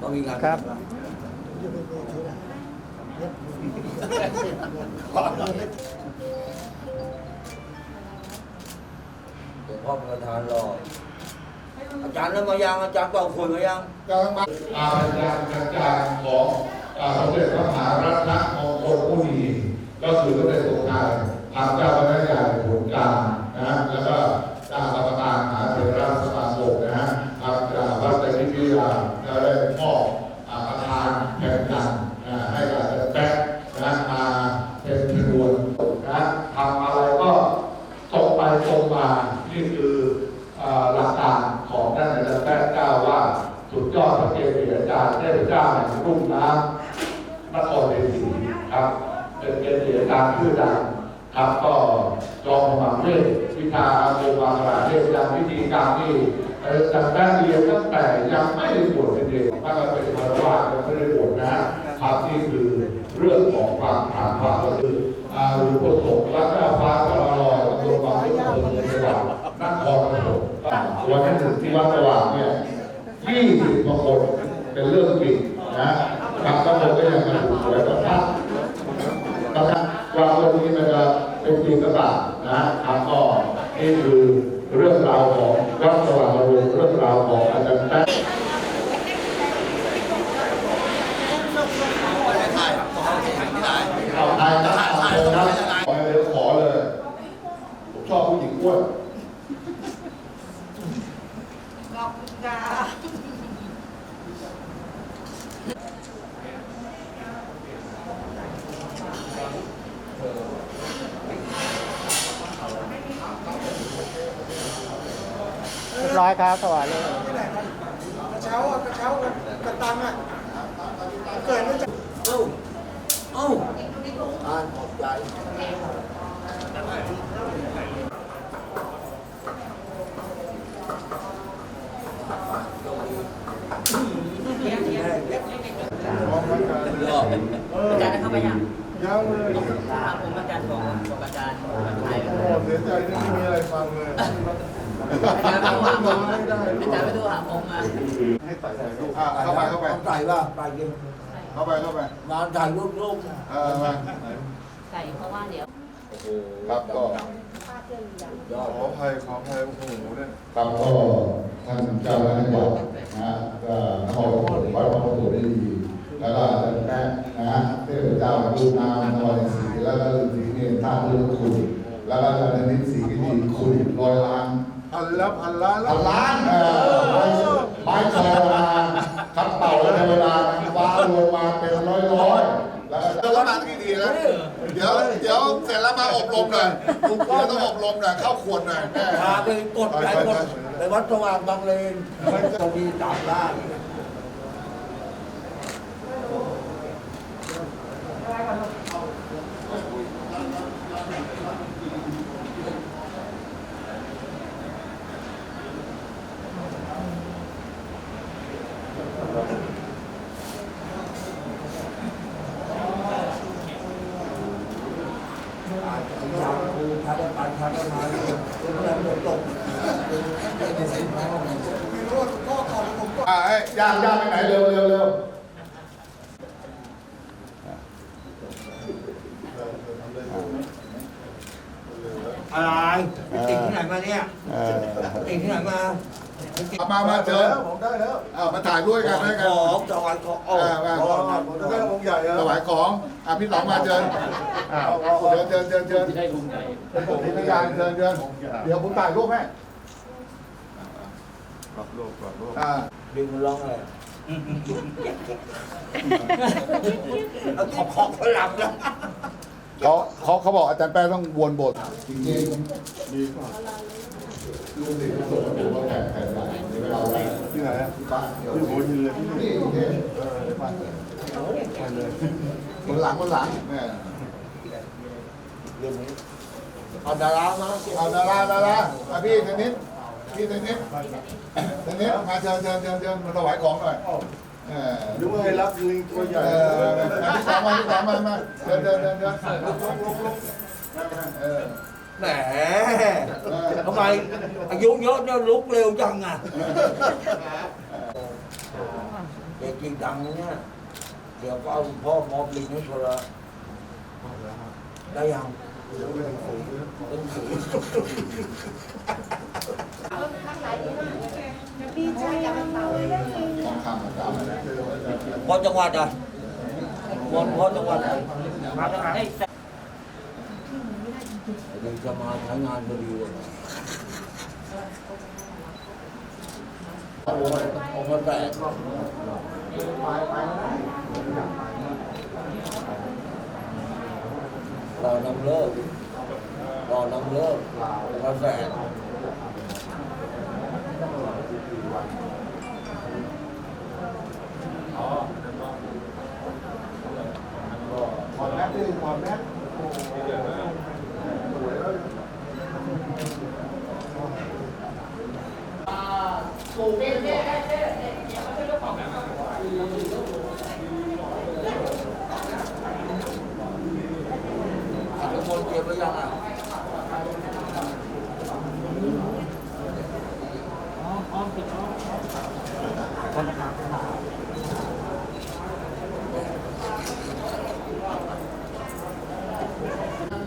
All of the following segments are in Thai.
เขามีงานครับ หลวงพ่อประธานรอ อาจารย์แล้วมายัง อาจารย์เป่าคุยมายังกำลังมาอาจารย์อาจารย์ของอ่าสมเด็จพระมหารัตนมงคลมุนีก็คือสมเด็จองค์การทางเจ้าพนักงานผลกลางนะฮะแล้วก็เจ้ากรรมการมหาเถรสมาคมนะฮะทางจากวัดไตรมิตรวิทยาก็ได้มอบอ่าประธานแผ่นกันอ่าให้กับอาจารย์แป๊ะนะมาเป็นชนวนนะทำอะไรก็ตรงไปตรงมานี่คืออ่าหลักการของท่านอาจารย์แป๊ะเจ้าว่า สุดยอดพระเกจิอาจารย์เทพเจ้าแห่งรุ่งน้ำนครเวสีครับ เป็นเกจิอาจารย์ชื่อดังครับก็จอมขมังเวทวิชาอาคมวางราเทพอาจารย์วิธีการนี่เอ่อจัดแป้งเรียนตั้งแต่ยังไม่ได้บวชเป็นเด็กถ้าเราเป็นคารวะยังไม่ได้บวชนะครับนี่คือเรื่องของ วามฐาก็คืออาหรือประสบรักษาฟ้าก็ลอยตำรวจบาที่อำเภอจังหวัดนครปฐมวันที่หนึ่งที่วัดสว่างเนี่ยยี่สิบกว่าคนเป็นเรื่องจริงนะบางตำรวจก็ยังมาถูกหวยประทัดนะครับว่าวันนี้มันจะเป็นจริงหรือเปล่านะครับก็นี่คือเรื่องราวของวัดสว่างอารมณ์เรื่องราวของอาจารย์แป๊ะ เอาทายนะเอาโทรนะขอเลยขอเลย ผมช อบผู้หญิงอ้วนขอบคุณค่ะเรียบร้อยครับสวัสดีกระเช้าอะกระเช้ากับกระตังอะเกิดไม่จากเอ้าเอ้าอ่านออกใจ อาจารย์จะเข้าไปยังยังเลยถามผมอาจารย์บอกบอกอาจารย์ถ่ายโอ้เสียใจที่ไม่มีอะไรฟังเลยอาจารย์ไม่หาผมอาจารย์ไม่ดูหาผมอะให้ใส่ใส่ลูกเข้าไปเข้าไปใส่ว่าไปกินเข้าไปเข้าไปมาถ่ายรูปรูปเออมาใส่เพราะว่าเดี๋ยวครับก็ ยอดขออภัยขออภัยโอ้โหเนี่ยครับก็ท่านเจ้าคณะจังหวัดนะฮะก็นครปฐมวัดพระพุทธได้ดี แล้วก็อาจารย์แป๊ะนะฮะเทพเจ้าลูกน้ำนครศรีแล้วก็ฤาษีเนรท่าเรือคุณ แล้วก็อาจารย์นิตศรีกิติคุณร้อยล้านพันแล้วพันล้านแล้พัวนล้านเออไม้ไม้คอมาคัดเป่าแล้วในเวลาฟ้าลงมาเป็นร้อยร้อยๆแล้วก็เดี๋ยวมากี่ทีแล้ว เดี๋ยวเดี๋ยวเสร็จแล้วมาอบรมหน่อยเดี๋ยวต้องอบรมหน่อยเข้าขวดหน่อยแม่พาไปกดไปกดไปวัดสว่างบางเลนตรงนี้จับได้ทางคูทางปันทางมาเรื่องเรื่องตก มีรถพ่อขอบผมก่อน อ่าให้ย่างย่างไปไหนเร็วเร็วเร็ว อะไรติดที่ไหนมาเนี่ยติดที่ไหนมาเอามามาเจอแล้วผมได้แล้วเอามาถ่ายด้วยกันด้วยขกันองถวายของโอ้ผมจะได้องค์ใหญ่แล้วถวายของอะพี่สองมาเชิญอ่าเชิญเชิญเชิญเชิญได้ลุงใหญ่เป็นผมพิธยานเชิญเชิญเดี๋ยวผมถ่ายรูปให้รับโลกรับโลกอ่าดึงมันร้องอะไรเอาขอบขอบพลังนะ เขาเขาเขาบอกอาจารย์แป้ต้องวนบทจริงๆดีกว่าลูกศิษย์ส่งมาดูว่าแผ่แผ่นไหนในเวลาอะไรที่ไหนอะที่บ้านเดี๋ยวที่หัวหินเลยที่นี่โอเคเออได้มาเลยคนหลังคนหลังเนี่ยเรื่องนี้เอาดารามาเอาดาราดาราอะพี่เทนนิสพี่เทนนิสเทนนิสมาเชิญเชิญเชิญเชิญมาถวายของหน่อย หรือว่าให้รับลิงตัวใหญ่เออพี่สามมาพี่สามมามาเดินเดินเดินเดินลุกลุกลุกลุกเออแหมทำไมอายุเยอะเนี่ยลุกเร็วจังอะเด็กจริงจังเนี่ยเดี๋ยวก็เอาพ่อมอบลิงให้คนละได้ยังเป็นสีพี่ชายจะมาเต่าเลยทองคำอาจารย์ พอจังหวัดอะมอนพอจังหวัดไหนเด็กจะมาใช้งานพอดีเลยออกมาแตกรอนำเลิกรอนำเลิกกาแฟถอดแมสดิถอดแมสอัตม นต์เก็บไว้ยังอะ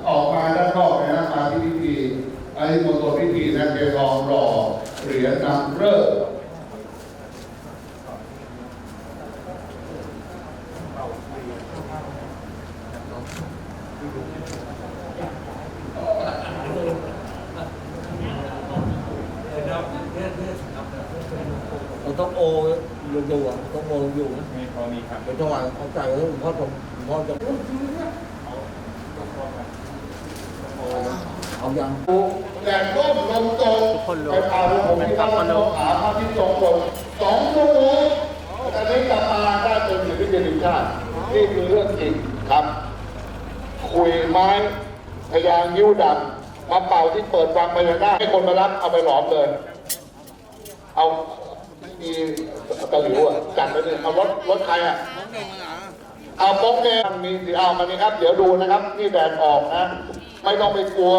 ออกมาด้านนอกนะมาที่พิธีไอ้มณฑลพิธีนะเททองรอเหรียญนำเริก เราต้องโออยู่อยู่อะต้องโออยู่นะมีพอมีครับเป็นจังหวะเอาใจให้หลวงพ่อผมหลวงพ่อจะเอายังแหล่งร่มลมตรงไปพาลูกผมที่ตั้งมันหาพระที่ทรงตรงสองชั่วโมงแต่นี้กลับมาได้เป็นศิลปินแห่งชาตินี่คือเรื่องจริง ครับคุยไม้พยางยิ้วดำมาเป่าที่เปิดวังพญานาคให้คนมารับเอาไปหลอมเลย เอาไม่มีตะหลิวอะจัดไปเลยเอารถรถใครอะเอาโป๊กเนี่ยมีสีเอามานี่ครับ เดี๋ยวดูนะครับ นี่แดดออกนะ ไม่ต้องไปกลัว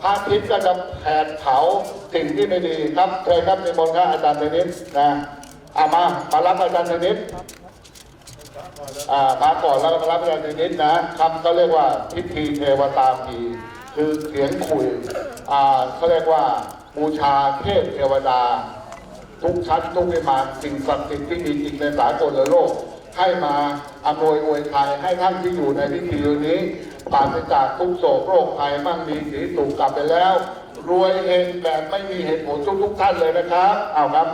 พระอาทิตย์ก็จะแผดเผาสิ่งที่ไม่ดีครับเคยครับในมนต์ครับอาจารย์เทนิสนะเอามามารับอาจารย์เทนิส อมาก่อนแล้วก็มารับอาจารย์เทนิสนะครับก็เรียกว่าพิธีเทวตาพีคือเสียงคุยอ่าเขาเรียกว่าบูชาเทพเทวดา ทุกชั้นทุกวิมานสิ่งศักดิ์สิทธิ์ที่มีจริงในสากลโลก ให้มาอำนวยอวยชัยให้ท่านที่อยู่ในพิธีนี้ปราศจากทุกโศกโรคภัยมั่งมีสีสุขกลับไปแล้ว รวยเองแบบไม่มีเหตุผลทุกทุกท่านเลยนะครับ เอาครับ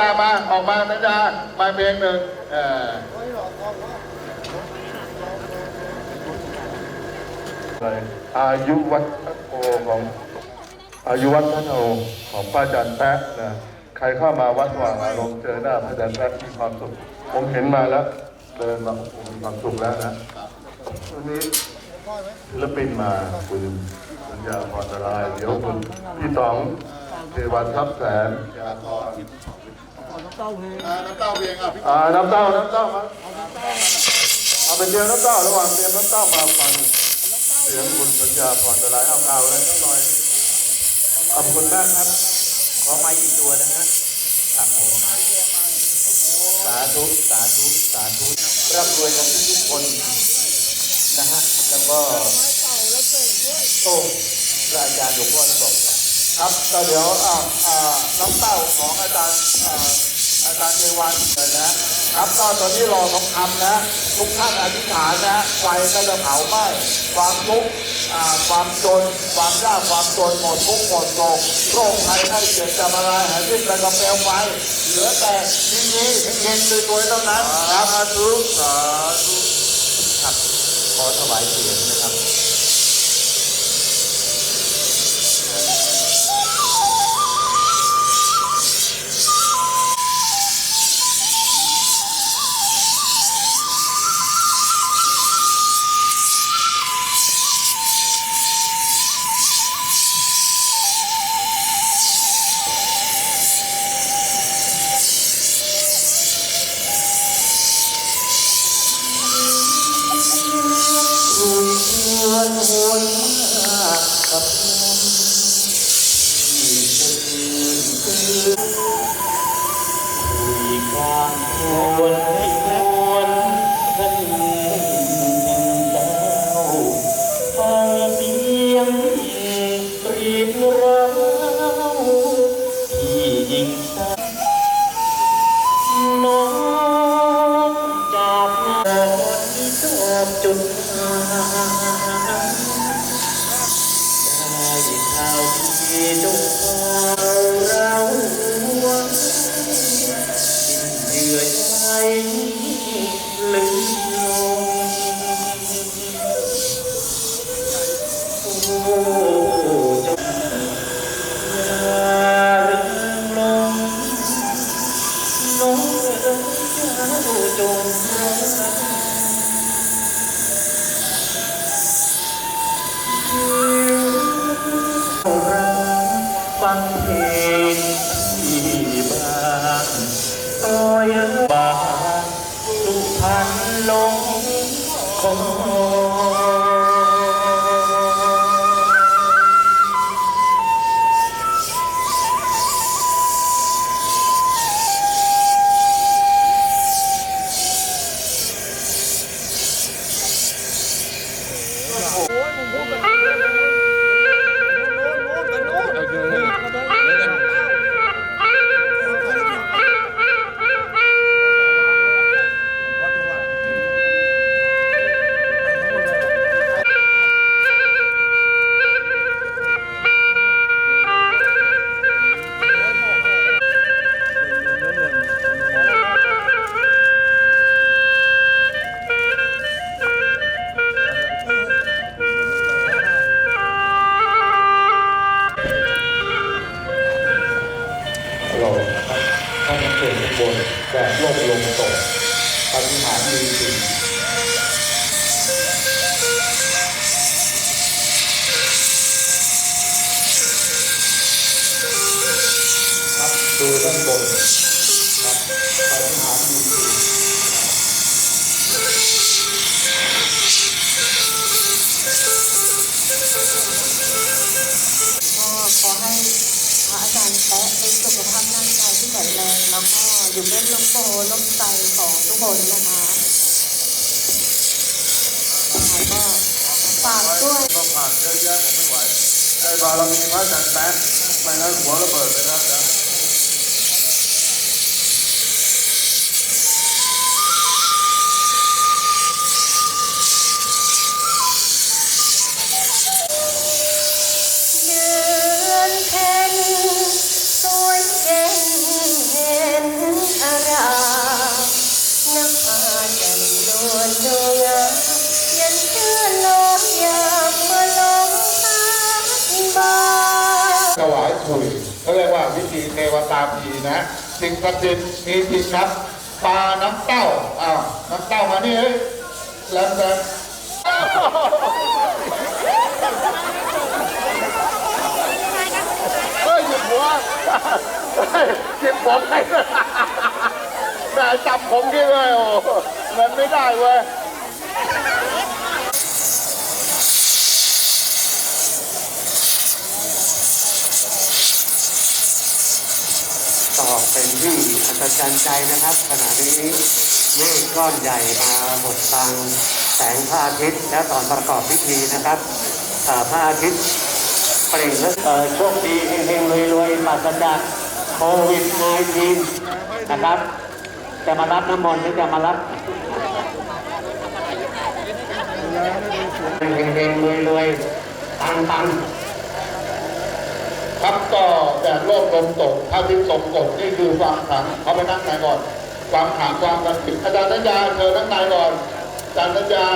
อ้ามาออกมาสัญญามาเพลงหนึ่งเอออายุวัฒโอของอายุวัฒโอของพระอาจารย์แป๊ะนะใครเข้ามาวัดว่างอารมณ์เจอหน้าพระอาจารย์แป๊ะมีความสุข ผมเห็นมาแล้วเดินมาผมมีความสุขแล้วนะวันนี้ศิลปินมาคุณสัญญาพรตรายเดี๋ยวคุณพี่ต๋องเทวันทับแสนยาธร น้ำเต้าเพลงอ่าน้ำเต้าเพลงอะพี่อ่าน้ำเต้าน้ำเต้ามาเอาเป็นเดียวน้ำเต้าระหว่างเตรียมน้ำเต้ามาฟังเสียงคุณสัญญาพรตรายเอาข่าวเลยสักหน่อยขอบคุณมากครับ ขอไม้อีกตัวนะฮะครับผมสาธุสาธุสาธุร่ำรวยกันทุกๆคนนะฮะแล้วก็โอ้พระอาจารย์หลวงพ่อท่านบอก ครับก็เดี๋ยวอ่าอ่าน้ำเต้าของอาจารย์อาจารย์เทวันนะครับก็ตอนนี้รอทองคำนะทุกท่านอธิษฐานนะไฟก็จะเผาไหม้ความทุกข์ความจน ความยากความจนหมดทุกข์หมดโศกโรคภัยไข้เจ็บจะมาลายหายสิ้นไปกับเปลวไฟเหลือแต่ดีนี้เงินๆรวยๆเท่านั้นครับสาธุสาธุครับขอถวายเสียงนะครับ คืนคุยความควร ลงคอ ดูด้านบนครับปฏิหารมีจริงก็ขอให้พระอาจารย์แป๊ะมีสุขภาพร่างกายที่แข็งแรงแล้วก็อยู่เป็นลมโพลมใจของทุกคนนะคะนะคะก็ฝากด้วยก็ผ่านเยอะแยะผมไม่ไหวได้บารมีพระอาจารย์แป๊ะไม่งั้นหัวระเบิดเลยนะ วตาพีนะ สิ่งศักดิ์สิทธิ์มีจริงครับปลาน้ำเต้าอ้าวน้ำเต้ามานี่เฮ้ยแล้วแต่เฮ้ยหยิบหัวเฮ้ยหยิบผมให้แม่จับผมที่เลยโอ้มันไม่ได้เว้ย ต่อเป็นที่อัศจรรย์ใจนะครับขณะนี้เมฆก้อนใหญ่มาบดบังแสงพระอาทิตย์และตอนประกอบพิธีนะครับพระอาทิตย์เปล่งและโชคดีเฮงๆรวยๆปราศจากโควิด -19 นะครับ จะมารับน้ำมนต์หรือจะมารับเฮงๆรวยๆปังๆ ครับก็แดดร่มลมตกพระอาทิตย์ตกกดนี่คือความขังเขาไปนั่งไหนก่อน ความขังความศักดิ์สิทธิ์อาจารย์นัญญาเชิญนั่งไหนก่อนอาจารย์นัญญา